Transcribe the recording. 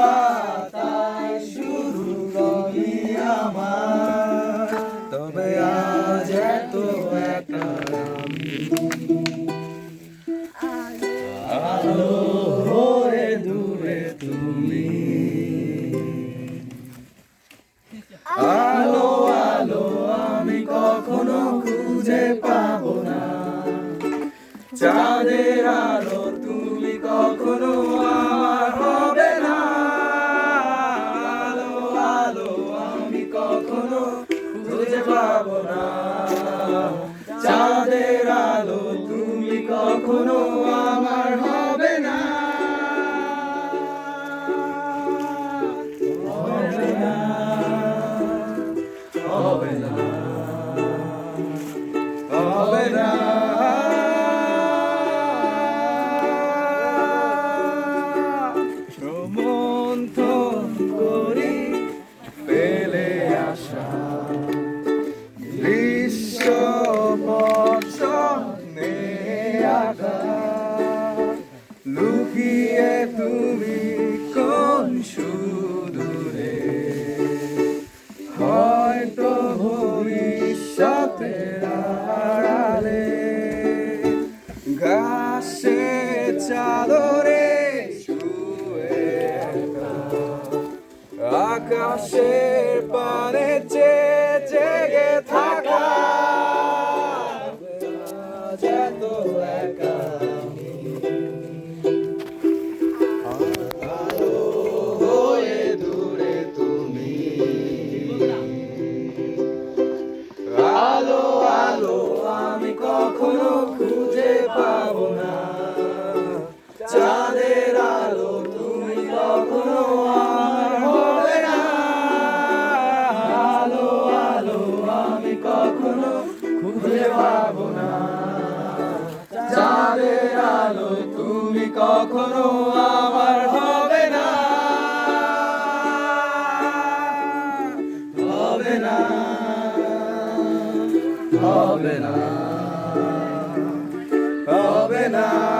পাতায় শুরু তুমি আমার। তবে আজ এত একা আলো হয়ে দূরে তুমি। আলো আলো আমি কখনো খুঁজে পাবো না। চাঁদের আলো না চাঁদের আলো তুমি কখনো আমার হবে না। হবে না হবে না হবে না। লুকিয়ে তুমি? কোন সুদূরে? হয়তো ভবিষ্যতের আড়ালে ঘাসে চাদরে শুয়ে আকাশের চেয়ে জেগে থাকা। এত একা কখনো খুঁজে পাবো না। চাঁদের আলো তুমি কখনো আলো খুঁজে পাবো চাঁদের আলো তুমি কখনো আমার হবে না। হবে না হবে না। now.